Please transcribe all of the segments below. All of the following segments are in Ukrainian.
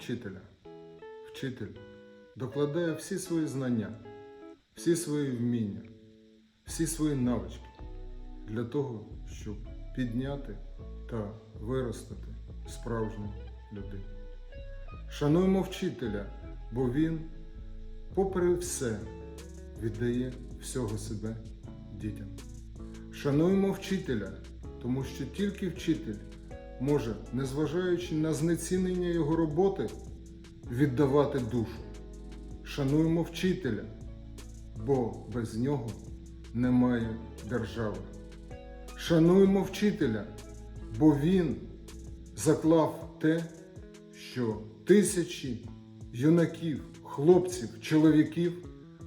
вчителя. Вчитель докладає всі свої знання, всі свої вміння, всі свої навички для того, щоб підняти та виростити справжню людину. Шануємо вчителя, бо він, попри все, віддає всього себе дітям. Шануємо вчителя, тому що тільки вчитель може, незважаючи на знецінення його роботи, віддавати душу. Шануємо вчителя, бо без нього немає держави. Шануємо вчителя, бо він заклав те, що тисячі юнаків, хлопців, чоловіків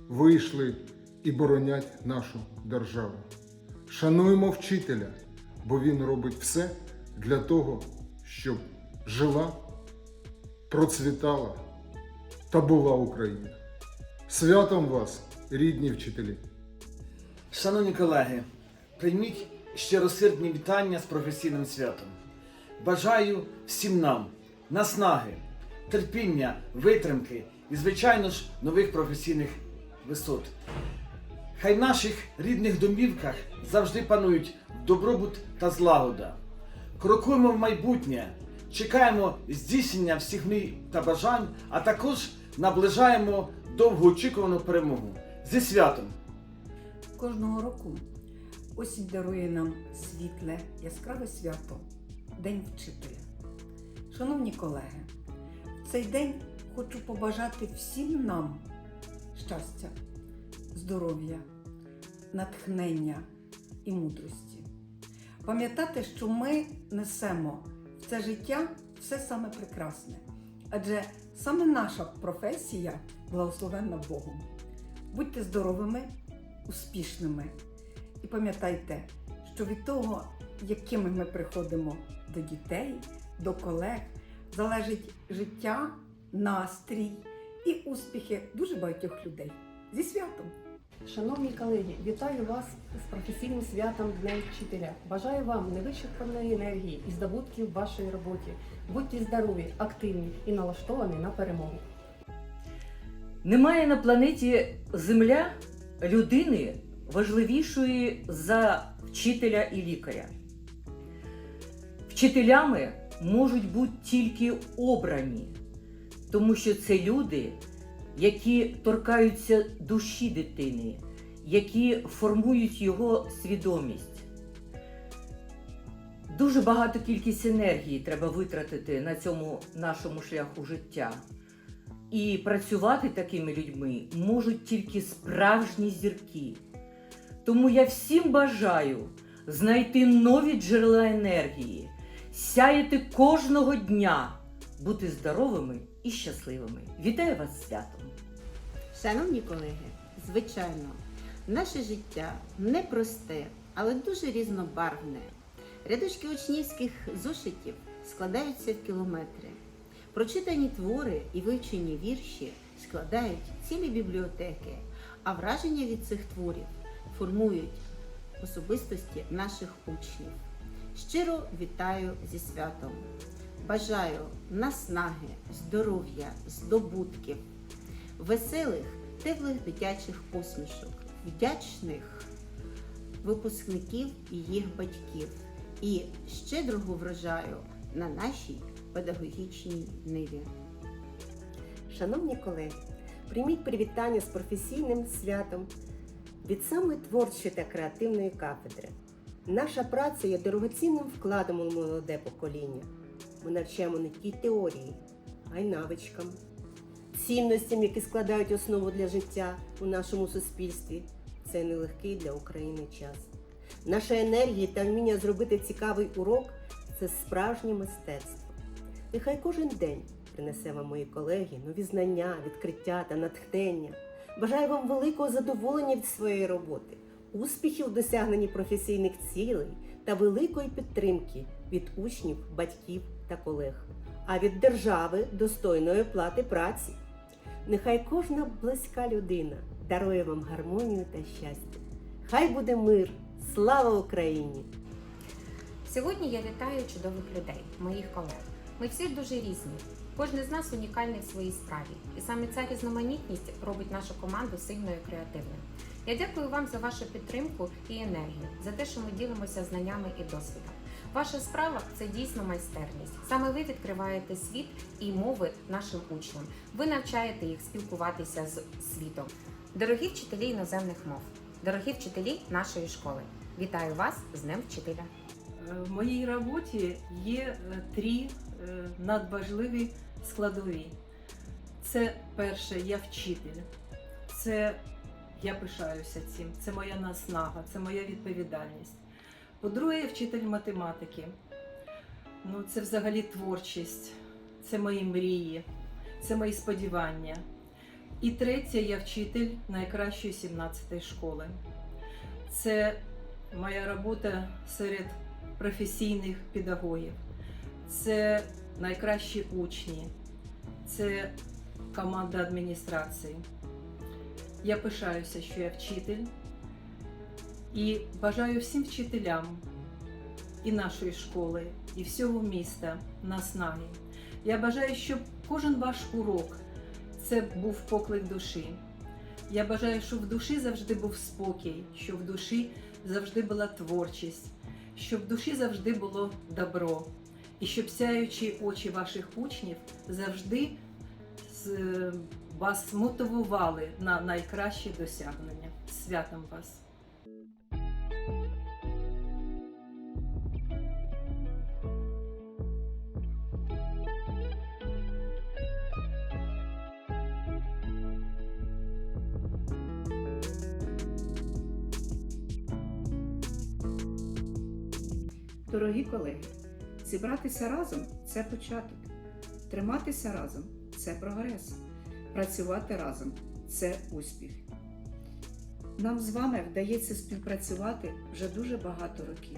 вийшли і боронять нашу державу. Шануємо вчителя, бо він робить все для того, щоб жила, процвітала та була Україна. Святом вас, рідні вчителі! Шановні колеги, прийміть щиросердні вітання з професійним святом. Бажаю всім нам наснаги, терпіння, витримки і, звичайно ж, нових професійних висот. Хай в наших рідних домівках завжди панують добробут та злагода. Крокуємо в майбутнє, чекаємо здійснення всіх мрій та бажань, а також наближаємо довгоочікувану перемогу. Зі святом! Кожного року осінь дарує нам світле, яскраве свято День вчителя. Шановні колеги, в цей день хочу побажати всім нам щастя, здоров'я, натхнення і мудрості. Пам'ятати, що ми несемо в це життя все саме прекрасне, адже саме наша професія благословенна Богом. Будьте здоровими, успішними. І пам'ятайте, що від того, якими ми приходимо до дітей, до колег, залежить життя, настрій і успіхи дуже багатьох людей. Зі святом! Шановні колеги, вітаю вас з професійним святом Дня вчителя. Бажаю вам невичерпаної енергії і здобутків в вашій роботі. Будьте здорові, активні і налаштовані на перемогу. Немає на планеті Земля людини важливішої за вчителя і лікаря. Вчителями можуть бути тільки обрані, тому що це люди, які торкаються душі дитини, які формують його свідомість. Дуже багато кількість енергії треба витратити на цьому нашому шляху життя. І працювати такими людьми можуть тільки справжні зірки. Тому я всім бажаю знайти нові джерела енергії, сяяти кожного дня, бути здоровими і щасливими. Вітаю вас з святом! Шановні колеги, звичайно, наше життя непросте, але дуже різнобарвне. Рядочки учнівських зошитів складаються в кілометри. Прочитані твори і вивчені вірші складають цілі бібліотеки, а враження від цих творів формують особистості наших учнів. Щиро вітаю зі святом! Бажаю наснаги, здоров'я, здобутків, веселих, теплих дитячих посмішок, вдячних випускників і їх батьків і щедрого врожаю на нашій педагогічній ниві. Шановні колеги, прийміть привітання з професійним святом від самої творчої та креативної кафедри. Наша праця є дорогоцінним вкладом у молоде покоління. Ми навчаємо не тільки теорії, а й навичкам, цінностям, які складають основу для життя у нашому суспільстві. Це нелегкий для України час. Наша енергія та вміння зробити цікавий урок це справжнє мистецтво. Нехай кожен день принесе вам, мої колеги, нові знання, відкриття та натхнення. Бажаю вам великого задоволення від своєї роботи, успіхів у досягненні професійних цілей та великої підтримки від учнів, батьків та колег, а від держави достойної плати праці. Нехай кожна близька людина дарує вам гармонію та щастя. Хай буде мир! Слава Україні! Сьогодні я вітаю чудових людей, моїх колег. Ми всі дуже різні. Кожен з нас унікальний в своїй справі, і саме ця різноманітність робить нашу команду сильною і креативною. Я дякую вам за вашу підтримку і енергію, за те, що ми ділимося знаннями і досвідом. Ваша справа це дійсно майстерність. Саме ви відкриваєте світ і мови нашим учням. Ви навчаєте їх спілкуватися з світом. Дорогі вчителі іноземних мов, дорогі вчителі нашої школи. Вітаю вас з Днем вчителя! Е, В моїй роботі є е, три е, надважливі складові. Це перше, я вчитель. Це я пишаюся цим, це моя наснага, це моя відповідальність. По-друге, я вчитель математики. Ну, це взагалі творчість, це мої мрії, це мої сподівання. І третє, я вчитель найкращої 17-ї школи. Це моя робота серед професійних педагогів. Це найкращі учні, це команда адміністрації. Я пишаюся, що я вчитель і бажаю всім вчителям і нашої школи, і всього міста наснаги. Я бажаю, щоб кожен ваш урок це був поклик душі. Я бажаю, щоб в душі завжди був спокій, щоб в душі завжди була творчість, щоб в душі завжди було добро, і щоб сяючі очі ваших учнів завжди вас мотивували на найкращі досягнення. Святом вас! Дорогі колеги, зібратися разом це початок. Триматися разом це прогрес. Працювати разом це успіх. Нам з вами вдається співпрацювати вже дуже багато років.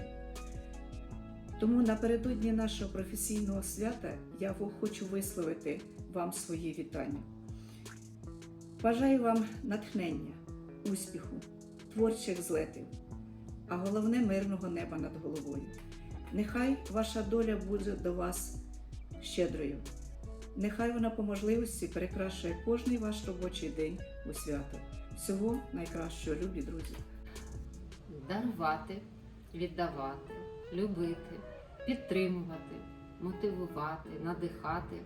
Тому напередодні нашого професійного свята я хочу висловити вам свої вітання. Бажаю вам натхнення, успіху, творчих злетів, а головне мирного неба над головою. Нехай ваша доля буде до вас щедрою. Нехай вона по можливості перекрашує кожний ваш робочий день у свято. Всього найкращого, любі друзі! дарувати, віддавати, любити, підтримувати, мотивувати, надихати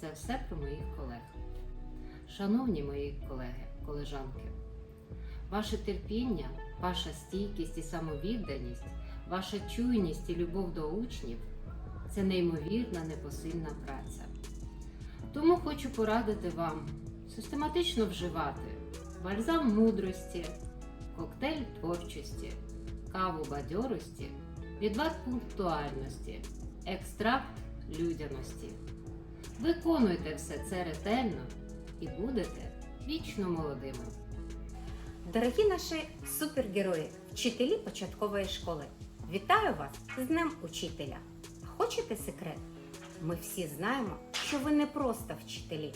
це все про моїх колег. Шановні мої колеги, колежанки, ваше терпіння, ваша стійкість і самовідданість, ваша чуйність і любов до учнів це неймовірна непосильна праця. Тому хочу порадити вам систематично вживати бальзам мудрості, коктейль творчості, каву бадьорості, відвар пунктуальності, екстракт людяності. Виконуйте все це ретельно і будете вічно молодими. Дорогі наші супергерої, вчителі початкової школи, вітаю вас з Днем Учителя! Хочете секрет? Ми всі знаємо, що ви не просто вчителі,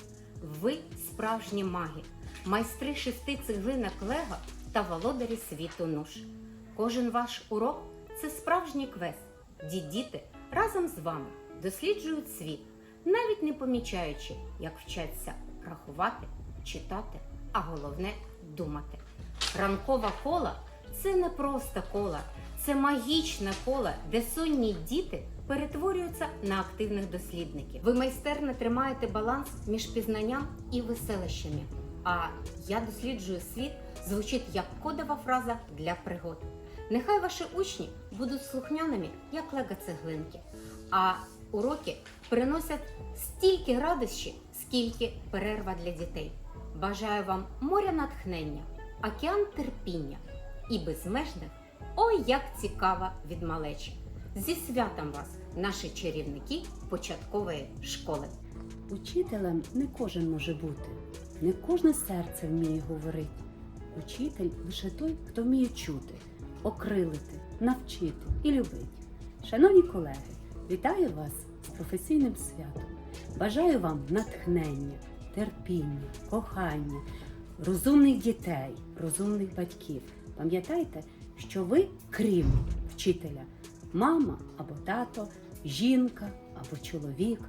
ви справжні маги, майстри шести цеглинок Лего та володарі світу нуш. Кожен ваш урок це справжній квест, де діти разом з вами досліджують світ, навіть не помічаючи, як вчаться рахувати, читати, а головне думати. Ранкова кола це не просто кола, це магічне коло, де сонні діти перетворюються на активних дослідників. Ви майстерно тримаєте баланс між пізнанням і веселищами. А я досліджую світ звучить як кодова фраза для пригод. Нехай ваші учні будуть слухняними, як лего-цеглинки, а уроки приносять стільки радощі, скільки перерва для дітей. Бажаю вам моря натхнення, океан терпіння і безмежних, ой, як цікаво від малечі. Зі святом вас, наші чарівники початкової школи. Учителем не кожен може бути, не кожне серце вміє говорити. Учитель лише той, хто вміє чути, окрилити, навчити і любити. Шановні колеги, вітаю вас з професійним святом. Бажаю вам натхнення, терпіння, кохання, розумних дітей, розумних батьків. Пам'ятайте, що ви, крім вчителя, мама або тато, жінка або чоловік,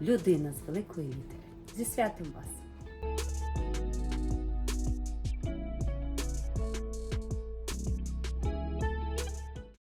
людина з великої літери. Зі святом вас!